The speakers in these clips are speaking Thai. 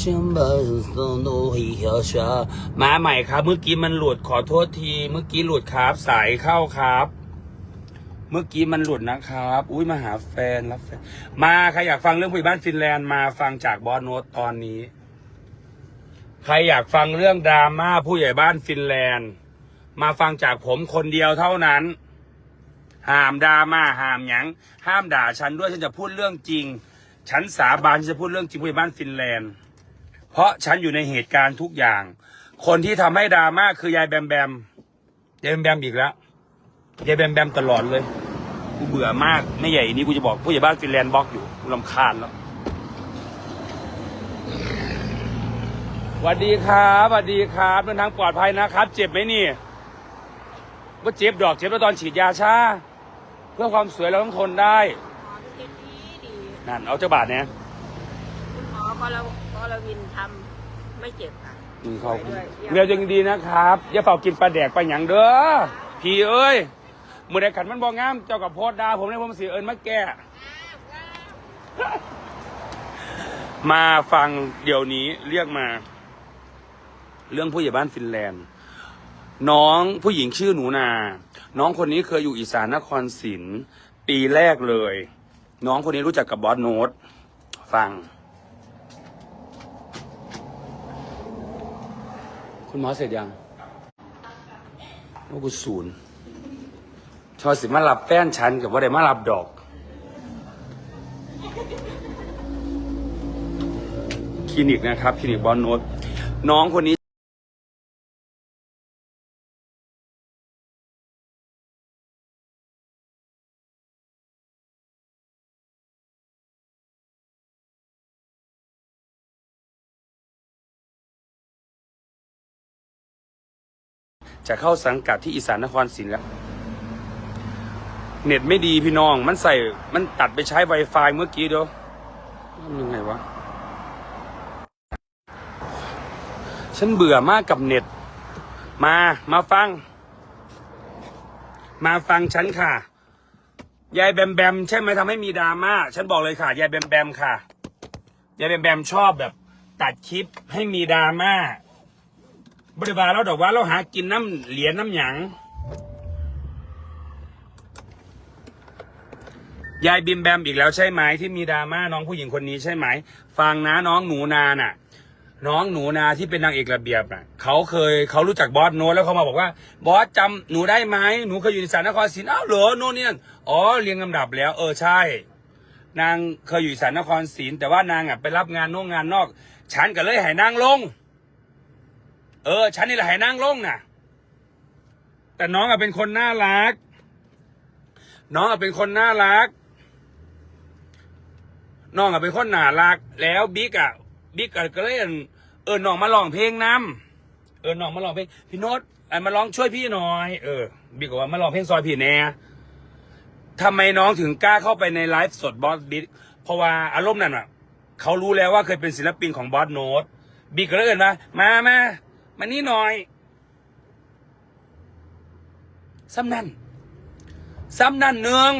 ฉันบอกสนุกเหี่ยวชามาใหม่ครับ เมื่อกี้มันหลุดขอโทษที เมื่อกี้หลุดครับ สายเข้าครับ เมื่อกี้มันหลุดนะครับ อุ้ยมาหาแฟนรับแฟนมาใครอยากฟังเรื่องผู้ใหญ่บ้านฟินแลนด์มาฟังจากบอสโนตตอนนี้ ใครอยากฟังเรื่องดราม่าผู้ใหญ่บ้านฟินแลนด์ มาฟังจากผมคนเดียวเท่านั้นห้ามดราม่าห้ามหยังห้ามด่าฉันด้วยฉันจะพูดเรื่องจริง ฉันสาบานฉันจะพูดเรื่องจริงผู้ใหญ่บ้านฟินแลนด์ เพราะฉันอยู่ในเหตุการณ์ทุกอย่าง คนที่ทำให้ดราม่าคือยายแบมแบมยายแบมแบมอีกแล้วยายแบมแบมตลอดเลย กูเบื่อมากไม่ใหญ่นี้กูจะบอกผู้ใหญ่บ้านฟินแลนด์บล็อกอยู่กูรำคาญแล้วสวัสดีครับสวัสดีครับเดินทางปลอดภัยนะครับ เจ็บไหมนี่ว่าเจ็บดอกเจ็บแล้วตอนฉีดยาชาเพื่อความสวยเราต้องทนได้หมอที่ดีดีนั่นเอาเจ้าบาทเนี่ยคุณหมอกร กรวินทำไม่เจ็บค่ะ อืมเขาสวยด้วยเรียวยังดีนะครับ อย่าเฝ้ากินปลาแดกไปลาหยังเด้อพี่เอ้ยมือใดขันมันบองาม เจ้ากับโพดดาผมเลยผมสีเอิญมาแก่ มาฟังเดี๋ยวนี้เรียกมา เรื่องผู้ใหญ่บ้านฟินแลนด์ น้องผู้หญิงชื่อหนูนา น้องคนนี้เคยอยู่อีสานนครศรีปีแรกเลย น้องคนนี้รู้จักกับบอสโนตฟัง คุณหมอเสร็จยังโอ้กูศูนย์ชอสิมาลับแฟนฉันกับว่าได้มาลับดอก คลินิกนะครับ คลินิกบอลโนตน้องคนนี้ จะเข้าสังกัดที่อีสานนครศรีแล้วเน็ตไม่ดีพี่น้อง มันใส่ มันตัดไปใช้ Wi-Fi เมื่อกี้เดียวมันยังไงวะ ฉันเบื่อมากกับเน็ต มา มาฟัง มาฟังฉันค่ะ ยายแบมแบมใช่ไหมทำให้มีดราม่า ฉันบอกเลยค่ะ ยายแบมแบมค่ะ ยายแบมแบมชอบแบบ ตัดคลิปให้มีดราม่า บริบาลเราดอกว่าเราหากินน้ำเหรียญน้ำหยังยายบิมแบมอีกแล้วใช่ไหมที่มีดราม่าน้องผู้หญิงคนนี้ใช่ไหม ฟังนะน้องหนูนาน่ะ น้องหนูนาที่เป็นนางเอกระเบียบน่ะเขาเคยเขารู้จักบอสโน้ตแล้วเขามาบอกว่า บอสจำหนูได้ไหมหนูเคยอยู่ในสารนครศรีอ้าวเหรอโน่นเนี่ยอ๋อเรียงลำดับแล้ว เออใช่ นางเคยอยู่สารนครศรีแต่ว่านางอะไปรับงานโน่งงานนอก ฉันก็เลยให้นางลง เออ ฉันนี่แหละให้นั่งลงน่ะ แต่น้องอะเป็นคนน่ารัก น้องอะเป็นคนน่ารัก น้องอะเป็นคนน่ารัก แล้วบิ๊กอะบิ๊กอะก็เลยเออน้องมาร้องเพลงนำเออน้องมาร้องเพลงพี่โน้ตไอ้มาร้องช่วยพี่หน่อย เออบิ๊กบอกว่ามาร้องเพลงซอยพี่แน่ทำไมน้องถึงกล้าเข้าไปในไลฟ์สดบอสบิ๊กเพราะว่าอารมณ์นั่นอะเขารู้แล้วว่าเคยเป็นศิลปินของบอสโน้ตบิ๊กก็เลยเอินมามามา มานี่หน่อยซ้ำนั่นซ้ำนั่นเนือง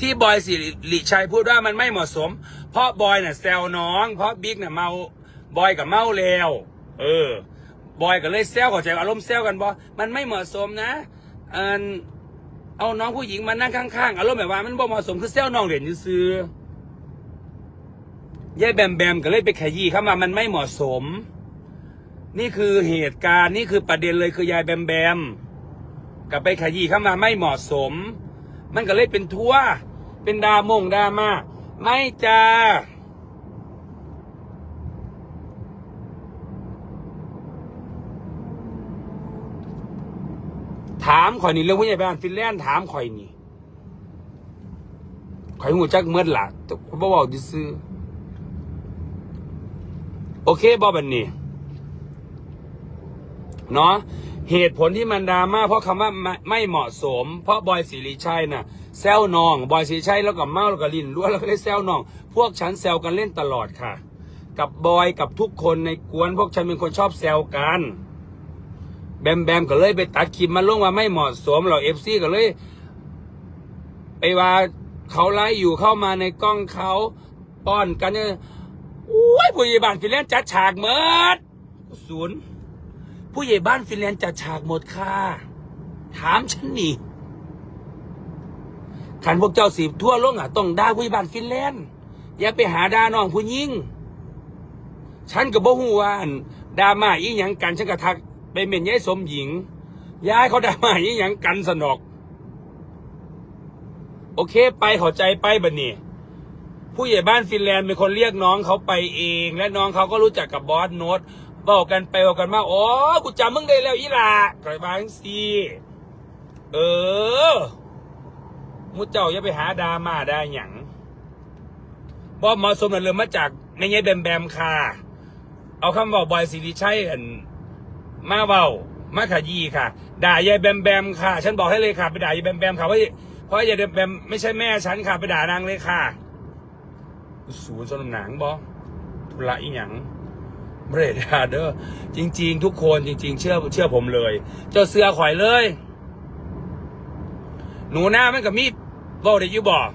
ที่บอยสิริชัยพูดว่ามันไม่เหมาะสม เพราะบอยน่ะแซวน้อง เพราะบิ๊กน่ะเมาบอยกับเมาแล้วเออบอยก็เลยแซวขอใจอารมณ์แซวกันบอมันไม่เหมาะสมนะเออเอาน้องผู้หญิงมานั่งข้างๆอารมณ์แบบว่ามันบ่เหมาะสมคือแซวน้องเหรียญซื้อ ยายแบมแบมก็เลยไปขยี้เข้ามามันไม่เหมาะสม นี่คือเหตุการณ์นี่คือประเด็นเลยคือยายแบมแบมกับไปขยี้เข้ามาไม่เหมาะสม มันก็เลยเป็นทั่วเป็นดามงดราม่าไม่จ้าถามข่อยนี่เรื่องผู้ใหญ่บ้านฟินแลนด์ถามข่อยนี่ข่อยหูจักเมื่อล่ะแต่ผมบ่บอกซื้อ โอเคบอบันนี่เนาะเหตุผลที่มันดราม่าเพราะคำว่าไม่เหมาะสม เพราะบอยสิริชัยน่ะแซวน้องบอยสิริชัยแล้วก็เมาแล้วก็ลินล้วนแล้วก็ได้แซวน้อง พวกฉันแซวกันเล่นตลอดค่ะ กับบอยกับทุกคนในกวนพวกฉันเป็นคนชอบแซวกันแบมแบมก็เลยไปตัดคลิปมาลงว่าไม่เหมาะสมเหราเอฟซีก็เลย ไปว่าเขาไล่อยู่เข้ามาในกล้องเขาป้อนกันเนี่ย อ้ยผู้ใหญ่บ้านฟินแลนด์จัดฉากหมดศูนย์ผู้ใหญ่บ้านฟินแลนด์จัดฉากหมดค่ะ ถามฉันนี่ขันพวกเจ้าสีทั่วโลกอะต้องด่าผู้ใหญ่บ้านฟินแลนด์อย่าไปหาด่าน้องผู้หญิงฉันก็บ่ฮู้ว่านดราม่าอีหยังกันฉันก็ทักไปเหม่นย้ายสมหญิงย้ายเขาดราม่าอีหยังกันสนอก โอเคไปเขอใจไปบัดนี้ ผู้ใหญ่บ้านฟินแลนด์เป็นคนเรียกน้องเขาไปเอง และน้องเขาก็รู้จักกับบอสโนตบอกกันไปบอกกันมาอ๋อกูจำมึงได้แล้วอีหล่ะกระบาจังซีเออมุดเจ้าอย่าไปหาดราม่าได้หยังบอสเหมาะสมนั่นเลยมาจากในไงแบมแบมค่ะเอาคำบอกบอยสิริชัยอันมาเบามาขยี้ค่ะ ด่ายายแบมแบมค่ะ ฉันบอกให้เลยค่ะ ไปด่ายายแบมแบมค่ะเพราะเพราะยายแบมแบมไม่ใช่แม่ฉันค่ะ ไปด่านางเลยค่ะ ศูนย์สนหนังบอทุระอีหยังเบรดาเด้อจริง ๆ ทุกคนจริง ๆ เชื่อเชื่อผมเลย เจ้าเสือข่อยเลย หนูหน้ามันกับมีดบอกได้อยุบอก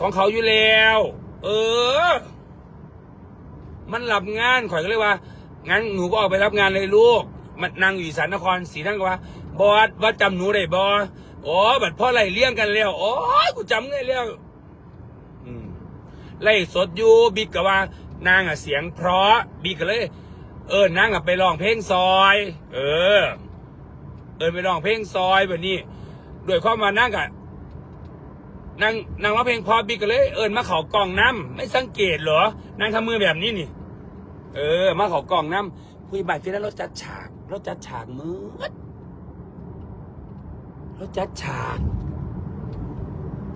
ของเขาอยู่แล้ว เออ มันรับงานข่อยก็เลยว่า งั้นหนูก็ออกไปรับงานเลยลูก มันนั่งอยู่อีสานนครศรีท่านก็ว่า บอสว่าจำหนูได้บออ๋อบัดพ่อไล่เลี้ยงกันแล้วอ๋อกูจำได้แล้ว ไล่สดอยู่บิ๊กก็ว่านางอะเสียงเพราะบิ๊กก็เลย เออนางอะไปร้องเพลงซอย เออ เออไปร้องเพลงซอยแบบนี้ด้วยความมานางอะนางนางร้องเพลงพอบิ๊กก็เลย เอินมาเขากล่องน้ำไม่สังเกตเหรอนางทำมือแบบนี้นี่ เออ มาเขากล่องน้ำคุยบ่ายที่นั้นเราจัดฉากเราจัดฉากมืดเราจัดฉาก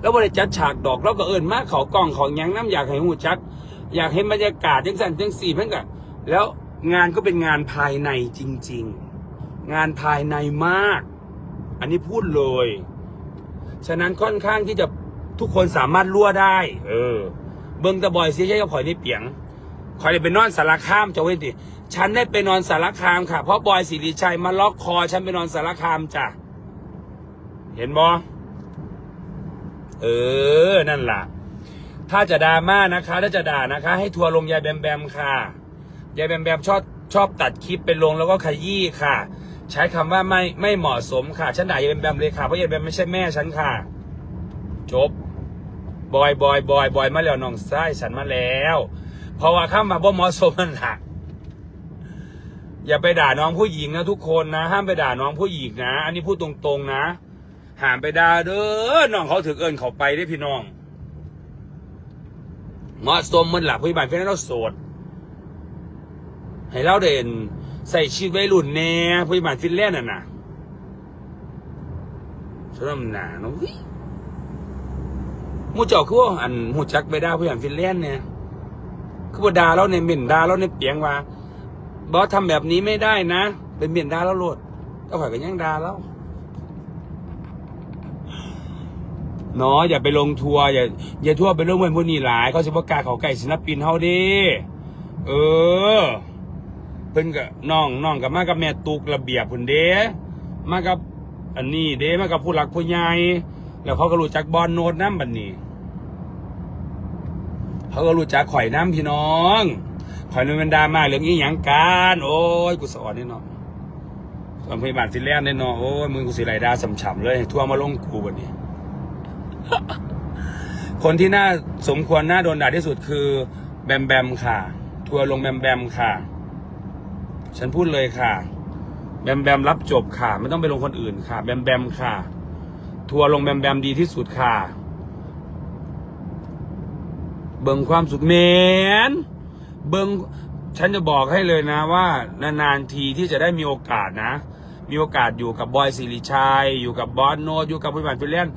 แล้วบริจัดฉากดอกเราก็เอินมากเขากล่องขาหยังน้ำอยากให้หูจัก อยากเห็นบรรยากาศจังสันจังสี่เพื่อนกันแล้วงานก็เป็นงานภายในจริง ๆ งานภายในมาก อันนี้พูดเลย ฉะนั้นค่อนข้างที่จะทุกคนสามารถรั่วได้ เออ เบิ้งตะบอยเสียใช่กับข่อยนี่เปียงข่อยได้ไปนอนสารคามจ้าเว้ยติฉันได้ไปนอนสารคามค่ะ เพราะบอยสิริชัยมาล็อกคอ ฉันไปนอนสารคามจ้ะ เห็นบอ เออ นั่นล่ะ ถ้าจะดราม่านะคะ ถ้าจะด่านะคะ ให้ทัวร์ลงยายแบมแบมค่ะ ยายแบมแบมชอบชอบตัดคลิปไปลงแล้วก็ขยี้ค่ะ ใช้คำว่าไม่ไม่เหมาะสมค่ะ ฉันด่ายายแบมแบมเลยค่ะ เพราะยายแบมไม่ใช่แม่ฉันค่ะ จบบอยบอยบอยบอยมาแล้วน้องไส้ฉันมาแล้ว เพราะว่าข้ามาบ่เหมาะสมมันละอย่าไปด่าน้องผู้หญิงนะทุกคนนะ ห้ามไปด่าน้องผู้หญิงนะ อันนี้พูดตรงๆนะ หามไปดาเด้อน้องเขาถือเอินเขาไปได้พี่น้องเหมาะสมมันหลับผู้ใหญ่เพื่อนเราโสด ให้เราเด่นใส่ชีวิตวัยรุ่นแน่ผู้ใหญ่ฟินแลนด์น่ะนะสำหรับหนาเนาะมูเจ้าคือว่าอันหูจักไปดาผู้ใหญ่ฟินแลนด์เนี่ยคือว่าดาเราในเหม็นดาเราในเปียงว่าบอสทำแบบนี้ไม่ได้นะ เป็นเหม็นดาเราโลดก็ข่อยกันยังดาเรา เนาะอย่าไปลงทัวร์อย่าอย่าทั่วไปเรื่องเงินพวกนี้หลาย เขาสิประกล้าศเขาไก่ศิลปินเฮาเดิเออ เพิ่นกับน้องน้องกับมากับแม่ตุกระเบียบพุ่นเด้มากับอันนี้เด้มากับผู้หลักผู้ใหญ่แล้วเขาก็รู้จักบอลโนดน้ำบันนี้ เขาก็รู้จักข่อยน้ำพี่น้องข่อยนเป็นดาม่าเรื่องนี้หยังกันโอ้ยกูสอนนี่เนาะตอนพยาบาลฟิแลนเนี่ยเนาะโอ้ยมึงกูสิไหลดาฉ่ำเลยทั่วมาลงกูบัดนี้ คนที่น่าสมควรน่าโดนด่าที่สุดคือ แบมแบมค่ะ ทัวร์ลงแบมแบมค่ะ ฉันพูดเลยค่ะ แบมแบมรับจบค่ะ ไม่ต้องไปลงคนอื่นค่ะ แบมแบมค่ะ ทัวร์ลงแบมแบมดีที่สุดค่ะ เบิ่งความสุขเมนเบิ่งฉันจะบอกให้เลยนะว่านานๆทีที่จะได้มีโอกาสนะ มีโอกาสอยู่กับบอยสิริชัย อยู่กับบอสโนอยู่กับผู้บริหารฟินแลนด์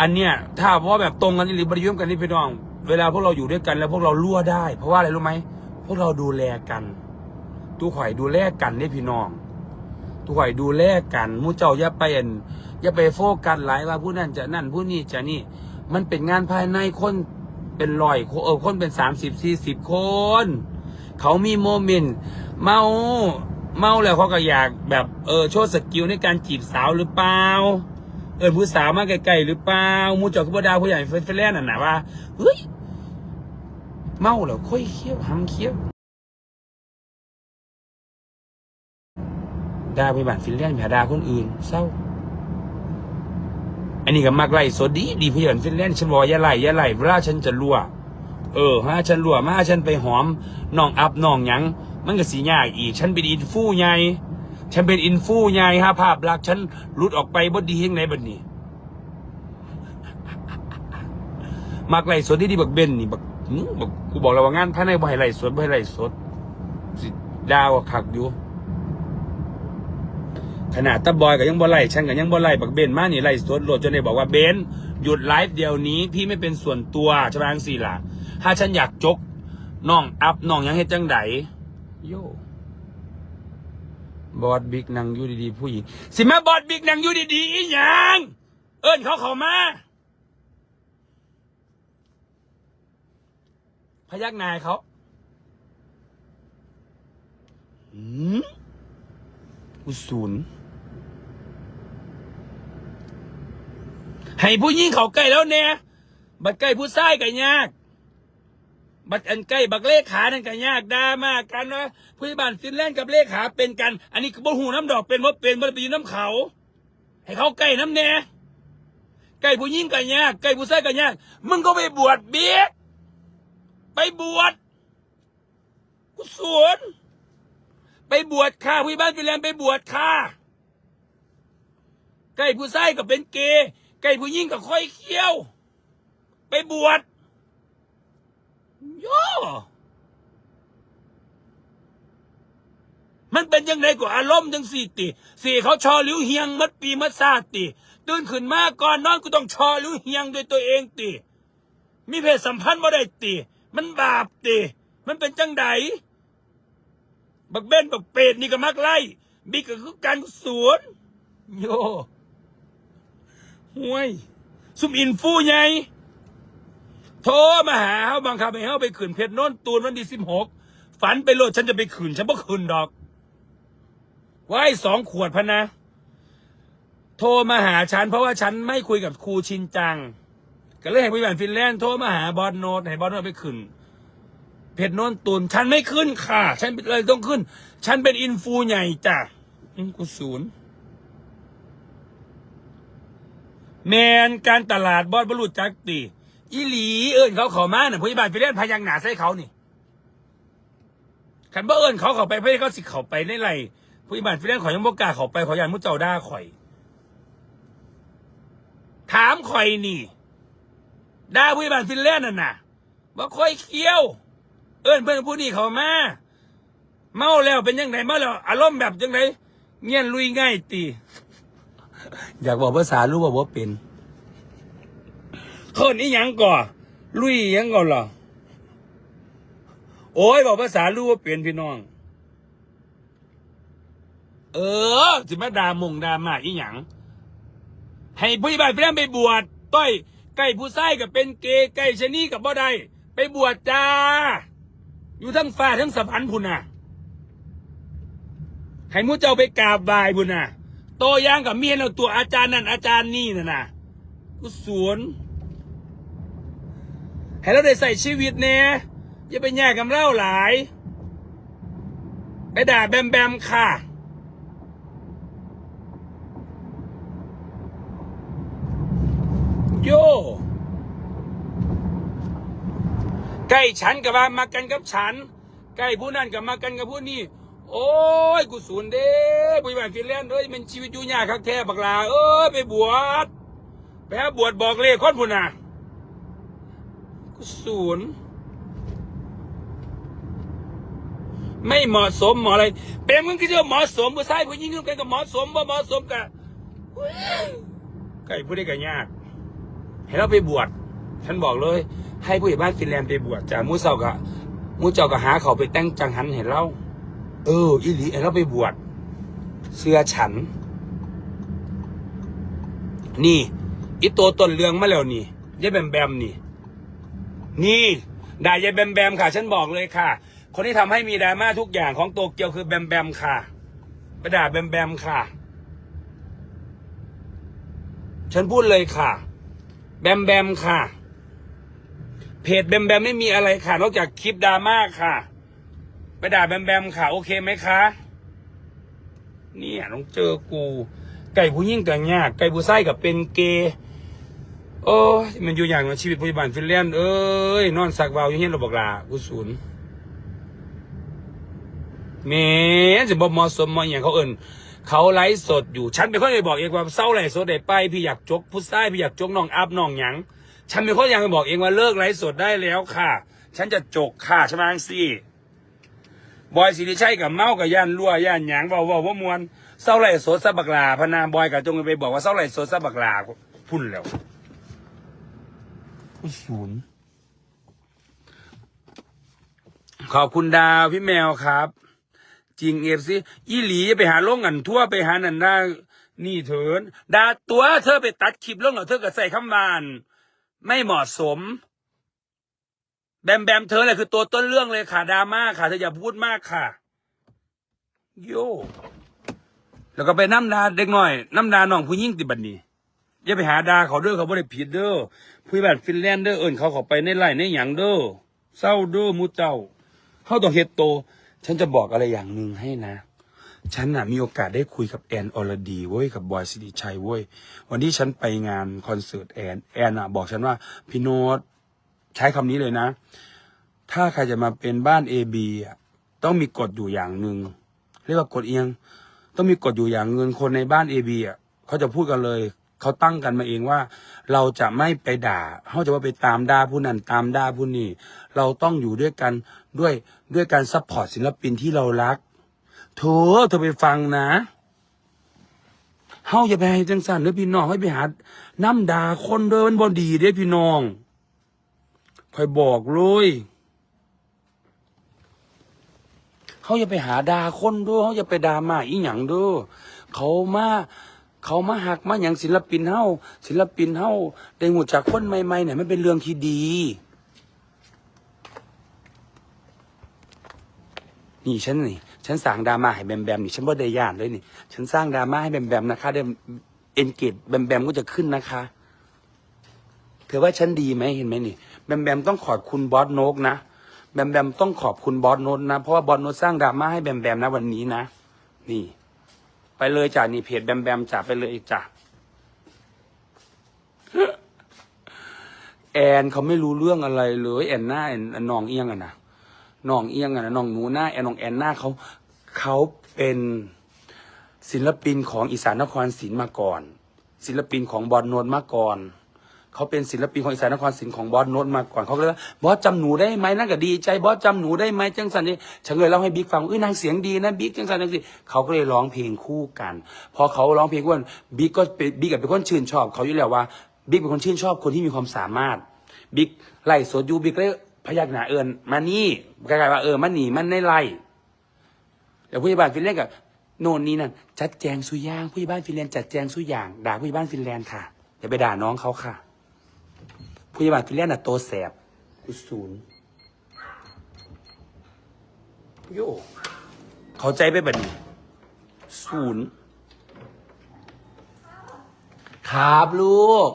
อันเนี้ยถ้าว่าแบบตรงกันหรือบริยุทธ์กันนี่พี่น้อง เวลาพวกเราอยู่ด้วยกันแล้วพวกเรารั่วได้ เพราะว่าอะไรรู้ไหมพวกเราดูแลกันตู้ข่อยดูแลกันนี่พี่น้องตู้ข่อยดูแลกันมู่เจ้าอย่าไปอันอย่าไปโฟกัสหลายว่าผู้นั้นจะนั่นผู้นี้จะนี่ มันเป็นงานภายในคนเป็นร้อยเออคนเป็นสามสิบสี่สิบคน เขามีโมเมนต์เมาเมาแล้วเขาก็อยากแบบเออโชว์สกิลในการจีบสาวหรือเปล่า เอินผู้สาวมาไกลๆหรือเปล่ามูจอกขบดาผู้ใหญ่เฟรนแลนด์น่ะนะว่าเฮ้ยเมาแล้วค่อยเคี้ยวหำเคี้ยวดาไปบ้านฟินแลนด์แผ่ด่าคนอื่นเศร้า อันนี้ก็มักไล่สดดีดีเพื่อนฟินแลนด์ฉันบอกอย่าไล่อย่าไล่เวลาฉันจะรั่ว เออฮะฉันรั่วมาฉันไปหอมน้องอัพน้องหยัง มันก็สียากอีก ฉันเป็นอินฟูใหญ่ ฉันเป็นอินฟูใหญ่ฮะภาพลักษณ์ฉันหลุดออกไปบดดีเฮงไหนบัดนี้มักไล่สดดีดีบักเบนนี่บักบักกูบอกแล้วว่างานภายในบ่ให้ไล่สดบ่ให้ไล่สดสดาวคักอยู่ ขนาดตาบอยก็ยังบ่ไล่ฉันก็ยังบ่ไล่บักเบนมานี่ไล่สดโหลดจนได้บอกว่าเบนหยุดไลฟ์เดี๋ยวนี้ พี่ไม่เป็นส่วนตัวใช่ไหมจังสี่ล่ะถ้าฉันอยากจกน้องอัพน้องยังเฮ็ดจังไดโย บอดบิ๊กนั่งอยู่ดีๆผู้หญิงสิมาบอดบิ๊กนั่งอยู่ดีๆอีหยังเอิ้นเขาเขามาพยักหนายเขาหืมอุศูนย์ให้ผู้หญิงเขาใกล้แล้วเนี่ยบัดใกล้ผู้ชายก็ยาก บัดอันใกล้บักเลขานั่นก็ยากดามากกันว่าผู้ใหญ่บ้านฟินแลนด์กับเลขาเป็นกัน อันนี้บ่หูน้ำดอกเป็นว่าเป็นบ่ได้ไปอยู่น้ำเขา ให้เขาใกล้น้ำแน่ใกล้ผู้หญิงก็ยากใกล้ผู้ชายก็ยากมึงก็ไปบวชเบี้ยไปบวชกุศลไปบวชค่ะผู้ใหญ่บ้านฟินแลนด์ไปบวชค่ะใกล้ผู้ชายก็เป็นเกย์ใกล้ผู้หญิงก็ค่อยเคี้ยว ไปบวช โย่มันเป็นยังไงกว่าอารมณ์จังสี่ติสี่เขาชอลิ้วเฮียงมัดปีมัดซาติตื่นขึ้นมาก่อนนอนกูต้องชอลิ้วเฮียงด้วยตัวเองติ มีเพศสัมพันธ์บ่ได้ติ มันบาปติ มันเป็นจังไดบักเบ้นบักเป็ดนี่ก็มักไล่บิ๊กก็คือการสวนโยห่วยซุมอินฟูไง โทรมาหาเฮาบังคับให้เฮาไปขืนเพชรโน้นตูนวันที่สิบหกฝันไปโลดฉันจะไปขืนฉันบ่ขืนดอกไว้สองขวดพะนะ โทรมาหาฉันเพราะว่าฉันไม่คุยกับครูชินจัง ก็เลยให้ผู้ใหญ่ฟินแลนด์โทรมาหาบอสโนตให้บอสโนตไปขึ้นเพจโน้นตุนฉันไม่ขึ้นค่ะ ฉันเลยต้องขึ้น ฉันเป็นอินฟูใหญ่จ้ะกูศูนย์แมนการตลาดบอสบรรลุจักตี อีหลีเอิญเขาเขอมาน่ะผู้ใหญ่บ้านฟินแลนพยังหนาใส่เขานี่ขันบ่เอิญเขาเขาไปเพื่อเขาสิเขาไปในไรผู้ใหญ่บ้านฟินแลนด์ขอยยังบ่กล้าเขาไปขอยานมุเจ้าด่าข่อย ถามข่อยนี่ดาผู้ใหญ่บ้านฟินแลนด์นั่นน่ะบ่ค่อยเคี้ยว เอิ้นเพื่อนผู้นี้เขามา เมาแล้วเป็นยังไงเมาแล้วอารมณ์แบบยังไงเงี้ยนลุยง่ายตีอยากบอกภาษารู้ว่าว่าเป็น คนนี้ยังก่อลุยยังก่อนเหรอโอ้ยบอกภาษารู้ว่าเป็นพี่น้อง เออสิมาดามงดามาอีหยังให้ผู้ใหญ่บ้านไปนั่นไปบวชต้อยใกล้ผู้ชายกับเป็นเกย์ใกล้ชนีกับบ่ได้ไปบวชจ้า อยู่ทั้งฟ้าทั้งสวรรค์พุ่นน่ะให้มูเจ้าไปกราบไหว้พุ่นน่ะโตย่างกับเมียนเอาตัวอาจารย์นั่นอาจารย์นี่น่ะนะกูสวน ให้เราได้ใส่ชีวิตเนี่ยอย่าไปแย่กับเล่าหลาย ไปด่าแบมแบมค่ะ โยใกล้ฉันกับมามากันกับฉัน ใกล้ผู้นั่นกับมากันกับผู้นี่โอ้ยกูสูนเด้บุญบานฟินแลนด์เอ้ยมันชีวิตอยู่ยากคักแท้บักลาเอ้ยไปบวชไปบวชบอกเลขคนพุ่นน่ะ กูสูนไม่เหมาะสมเหมาะอะไร เป็นมึงก็จะเหมาะสมผู้ชายผู้หญิงกันกับเหมาะสมบ่เหมาะสมกับใกล้ผู้ได้กันยาก ให้เราไปบวชฉันบอกเลย ให้ผู้ใหญ่บ้านฟินแลนด์ไปบวชจากมูเซากะมูเจ้าก็หาเขาไปแต่งจังหันเห็นเราเอออีหลีให้เราไปบวชเสื้อฉัน นี่อีตัวต้นเรื่องมาแล้วนี่ยายแบมแบมนี่ นี่ด่ายายแบมแบมค่ะ ฉันบอกเลยค่ะ คนที่ทำให้มีดราม่าทุกอย่างของโตเกียวคือแบมแบมค่ะไปด่าแบมแบมค่ะ ฉันพูดเลยค่ะ แบมแบมค่ะ เพจแบมแบมไม่มีอะไรค่ะ นอกจากคลิปดราม่าค่ะ ไปด่าแบมแบมค่ะ โอเคไหมคะเนี่ยต้องเจอกู ไก่ผู้ยิ่งกับยากไก่ผู้ไส้กับเป็นเกย์ โอ้ยมันอยู่อย่างชีวิตพยาบาลฟินแลนด์เอ้ยนอนสักวาวอยู่เฮียนเราบอกลากูศูนย์เมจะบอกมอสมมออย่างเขาเอินเขาไลฟ์สดอยู่ฉันเป็นคนไปบอกเองว่าเศร้าไลฟ์สดได้ไปพี่อยากจกผู้ชายพี่อยากจกน้องอัพน้องหยังฉันเป็นคนยังไปบอกเองว่าเลิกไลฟ์สดได้แล้วค่ะ ฉันจะจกค่ะใช่ไหมสิบอยสิริชัยกับเมากับย่านรั่วย่านหยังเบาเบาว่ามวนเศร้าไลฟ์สดซะบักลาพนาบอยกับจงไปบอกว่าเศร้าไลฟ์สดซะบักลาพุ่นแล้ว ศูนย์ขอบคุณดาวพี่แมวครับ จริงเอฟซีอีหลีไปหาล่งกันทั่วไปหานันดานี่เถินดาตัวเธอไปตัดคลิปลงเหรอเธอก็ใส่คำบาน ไม่เหมาะสม แบมแบมเธอแหละคือตัวต้นเรื่องเลยค่ะดราม่าค่ะเธออย่าพูดมากค่ะ โยแล้วก็ไปน้ำดาเด็กหน่อยน้ำดาน้องผู้หญิงติบันนี้อย่าไปหาดาเขาเด้อเขาไม่ได้ผิดเด้อ ผู้แบบฟินแลนด์เด้อเอิญเขาเขาไปในไร่ในหยังเด้อเศร้าเด้อมูเจ้าเขาต้องเฮ็ดโต ฉันจะบอกอะไรอย่างหนึ่งให้นะ ฉันน่ะมีโอกาสได้คุยกับแอนอรดีเว้ยกับบอยสิริชัยเว้ยวันที่ฉันไปงานคอนเสิร์ตแอนแอนอะบอกฉันว่าพี่โน้ตใช้คำนี้เลยนะ ถ้าใครจะมาเป็นบ้านเอบีอะต้องมีกฎอยู่อย่างหนึ่งเรียกว่ากฎเอียง ต้องมีกฎอยู่อย่างหนึ่งคนในบ้านเอบีอะเขาจะพูดกันเลย เขาตั้งกันมาเองว่า เราจะไม่ไปด่าเขาจะว่าไปตามด่าผู้นั้นตามด่าผู้นี้เราต้องอยู่ด้วยกันด้วยด้วยการซัพพอร์ตศิลปินที่เรารักโถเธอไปฟังนะเฮาอย่าไปให้จังสันเด้อพี่น้องให้ไปหาน้ำดาคนเดินบอดีเด้พี่น้องคอยบอกเลยเขาอย่าไปหาดาคนด้วยเขาอย่าไปดามาอีหยังด้อเขามา เขามาหักมาอย่างศิลปินเฮาศิลปินเฮาได้หูจากคนใหม่ๆเนี่ยมันเป็นเรื่องที่ดี นี่ฉันนี่ฉันสร้างดราม่าให้แบมแบมนี่ฉันว่ได้ย่านเลยนี่ ฉันสร้างดราม่าให้แบมแบมนะคะเดี๋ยวเอ็นเกตแบมแบมก็จะขึ้นนะคะเธอว่าฉันดีไหมเห็นไหมนี่แบมแบมต้องขอบคุณบอสโนกนะแบมแบมต้องขอบคุณบอสโนกนะเพราะว่าบอสโนกสร้างดราม่าให้แบมแบมนะวันนี้นะ นี่ ไปเลยจ้ะนี่เพจแบมแบมจ้ะไปเลยจ้ะแอนเขาไม่รู้เรื่องอะไรเลยแอนหน้าแอนนองเอียงอะนะนองเอียงอะนะนองหนูหน้าแอนนองแอนหน้าเขาเขาเป็นศิลปินของอีสานนครศรีมาก่อน ศิลปินของบอลนนนมาก่อน เขาเป็นศิลปินของอีสานนครศรีของบอสโนนมาก่อนเขาก็เลยว่าบอสจำหนูได้ไหมนั่นก็ดีใจบอสจำหนูได้ไหมจังสันนี่ฉันเลยเล่าให้บิ๊กฟังเอ้ยนางเสียงดีนะบิ๊กจังสันจังสิเขาก็เลยร้องเพลงคู่กัน พอเขาร้องเพลงคู่กันบิ๊กก็เป็นบิ๊กกับเป็นคนชื่นชอบ เขาอยู่แล้วว่าบิ๊กเป็นคนชื่นชอบคนที่มีความสามารถบิ๊กไล่สดอยู่บิ๊กเลยพยักหน้าเอิญมานี่กลายๆว่าเออมันหนีมันในไล่แต่ผู้ใหญ่บ้านฟินแลนด์กับโน่นนี่นั่นจัดแจงสุอยางผู้ใหญ่บ้านฟินแลนด์จัดแจงสุยางด่าผู้ใหญ่บ้านฟินแลนด์ค่ะอย่าไปด่าน้องเขาค่ะ ผู้ใหญ่บ้านฟินแลนด์น่ะโตแสบกูศูนย์โยเข้าใจไปแบบนี้ศูนย์ครับลูก